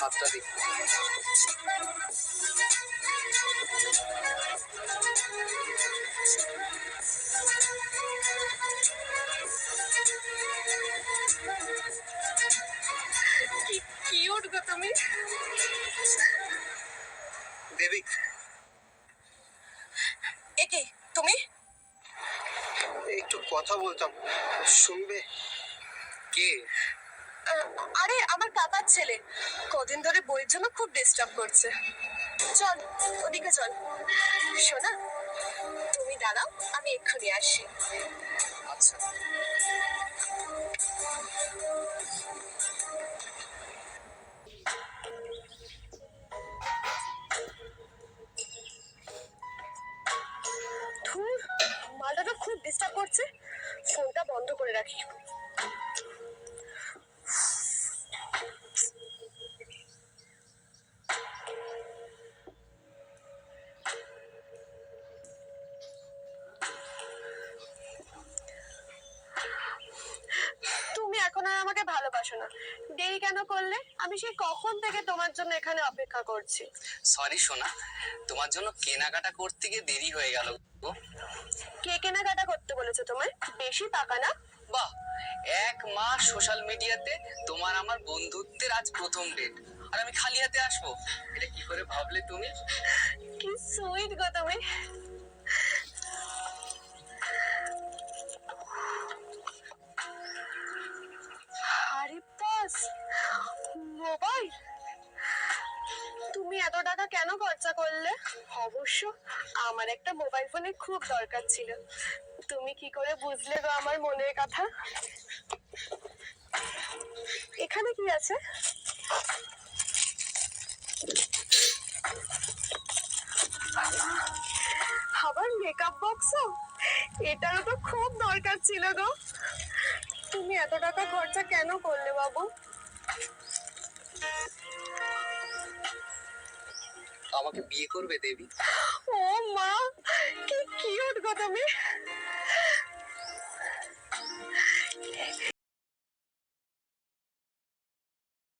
হাতটা কি কিউট গো তুমি। দেবী একে তুমি? একটু কথা বলতাম। শুনবে? কে? আরে আমার কাকার ছেলে। কদিন ধরে বইয়ের জন্য খুব ডিস্টার্ব করছে। চল ওদিকে চল। শোনা তুমি দাঁড়াও আমি এক্ষুনি আসি। আচ্ছা। মালটা তো খুব ডিস্টার্ব করছে। ফোনটা বন্ধ করে রাখি। আর আমাকে ভালোবাসো না। দেরি কেন করলে? আমি সেই কখন থেকে তোমার জন্য এখানে অপেক্ষা করছি। সরি সোনা। তোমার জন্য কেনাকাটা করতে গিয়ে দেরি হয়ে গেল। গো। কে কেনাকাটা করতে বলেছে তোমায়? বেশি পাকা না? বাহ! এক মাস সোশ্যাল মিডিয়াতে তোমার আমার বন্ধুত্বের আজ প্রথম ডেট আর আমি খালি হাতে আসব। এটা কি করে ভাবলে তুমি? কি সুইট গো তুমি। মোবাইল তুমি এত টাকা কেন খরচা করলে? অবশ্য আমার একটা মোবাইল ফোনের খুব দরকার ছিল। তুমি কি করে বুঝলে গো আমার মনের কথা? এখানে কি আছে? আবার মেকআপ বক্সও এটারও তো খুব দরকার ছিল গো। তুমি এত টাকা খরচা কেন করলে বাবু? আমাকে বিয়ে করবে দেবী? ও মা কি কিউট গো তুমি